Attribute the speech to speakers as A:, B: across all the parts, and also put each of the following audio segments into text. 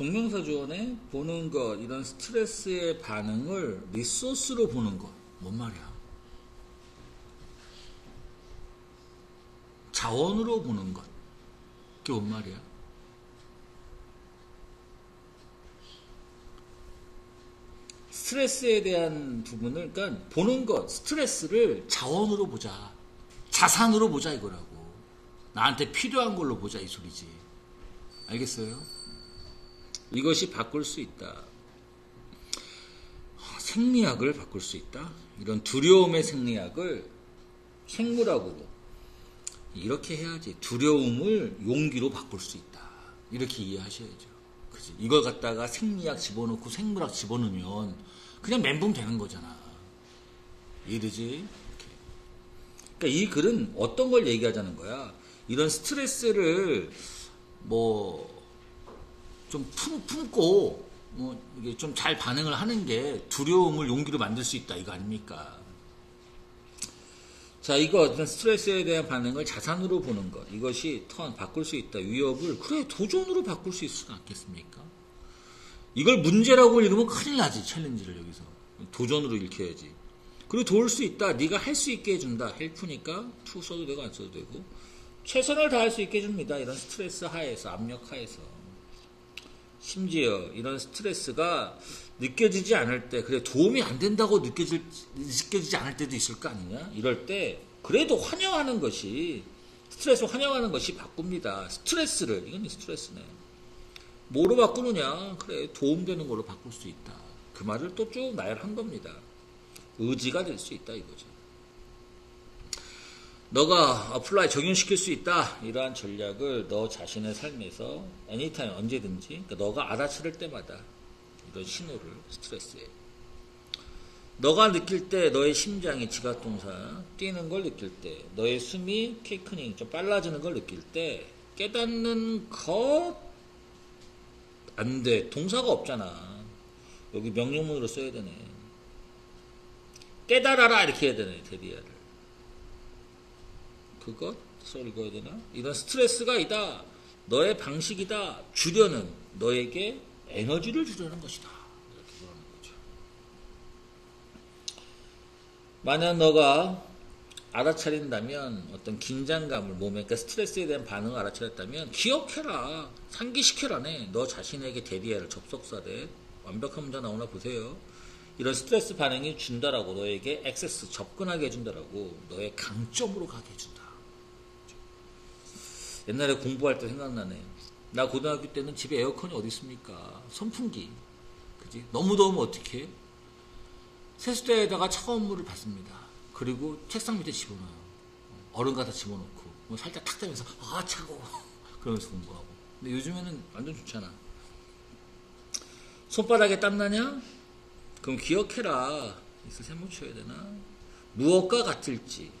A: 동명사 조언에 보는 것, 이런 스트레스의 반응을 리소스로 보는 것. 뭔 말이야? 자원으로 보는 것. 그게 뭔 말이야? 스트레스에 대한 부분을, 그러니까 보는 것, 스트레스를 자원으로 보자. 자산으로 보자 이거라고. 나한테 필요한 걸로 보자 이 소리지. 알겠어요? 이것이 바꿀 수 있다. 생리학을 바꿀 수 있다. 이런 두려움의 생리학을 생물학으로 이렇게 해야지. 두려움을 용기로 바꿀 수 있다. 이렇게 이해하셔야죠. 그지? 이걸 갖다가 생리학 집어넣고 생물학 집어넣으면 그냥 멘붕 되는 거잖아. 이해되지? 그러니까 이 글은 어떤 걸 얘기하자는 거야. 이런 스트레스를 뭐 좀 품고 뭐 이게 좀 잘 반응을 하는 게 두려움을 용기로 만들 수 있다 이거 아닙니까? 자 이거 어떤 스트레스에 대한 반응을 자산으로 보는 것 이것이 턴 바꿀 수 있다 위협을 그래 도전으로 바꿀 수 있지 않겠습니까? 이걸 문제라고 읽으면 큰일 나지 챌린지를 여기서 도전으로 읽혀야지. 그리고 도울 수 있다. 네가 할 수 있게 해준다. 헬프니까 투 써도 되고 안 써도 되고 최선을 다할 수 있게 해줍니다. 이런 스트레스 하에서 압력 하에서 심지어 이런 스트레스가 느껴지지 않을 때 그래 도움이 안 된다고 느껴질, 느껴지지 않을 때도 있을 거 아니냐? 이럴 때 그래도 환영하는 것이 스트레스 환영하는 것이 바꿉니다. 스트레스를. 이건 스트레스네. 뭐로 바꾸느냐? 그래 도움되는 걸로 바꿀 수 있다. 그 말을 또 쭉 나열한 겁니다. 의지가 될 수 있다 이거죠 너가 어플라이 적용시킬 수 있다. 이러한 전략을 너 자신의 삶에서 애니타임 언제든지 그러니까 너가 알아차릴 때마다 이런 신호를 스트레스에 너가 느낄 때 너의 심장이 지각동사 뛰는 걸 느낄 때 너의 숨이 케이크닝 좀 빨라지는 걸 느낄 때 깨닫는 것 안 돼. 동사가 없잖아. 여기 명령문으로 써야 되네. 깨달아라 이렇게 해야 되네 데디아를 그것을 읽어야 되나? 이런 스트레스가 있다. 너의 방식이다. 주려는 너에게 에너지를 주려는 것이다. 이렇게 그러는 거죠. 만약 너가 알아차린다면 어떤 긴장감을 몸에 그러니까 스트레스에 대한 반응을 알아차렸다면 기억해라. 상기시켜라네. 너 자신에게 대리해를 접속사대 완벽한 문제 나오나 보세요. 이런 스트레스 반응이 준다라고 너에게 액세스 접근하게 해준다라고 너의 강점으로 가게 해준다. 옛날에 공부할 때 생각나네. 나 고등학교 때는 집에 에어컨이 어디 있습니까? 선풍기. 그지? 너무 더우면 어떻게? 세수대에다가 차가운 물을 받습니다. 그리고 책상 밑에 집어넣어요. 얼음 갖다 집어넣고 뭐 살짝 탁 대면서 아 차가워 그러면서 공부하고. 근데 요즘에는 완전 좋잖아. 손바닥에 땀 나냐? 그럼 기억해라. 이거 세모 쳐야 되나? 무엇과 같을지.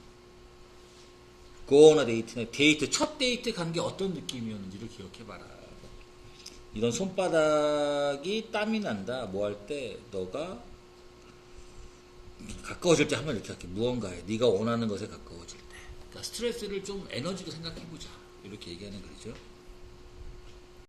A: 고나 데이트나 데이트 첫 데이트 간 게 어떤 느낌이었는지를 기억해봐라. 이런 손바닥이 땀이 난다. 뭐 할 때 너가 가까워질 때 한번 이렇게 할게. 무언가에 네가 원하는 것에 가까워질 때. 그러니까 스트레스를 좀 에너지로 생각해보자. 이렇게 얘기하는 거죠.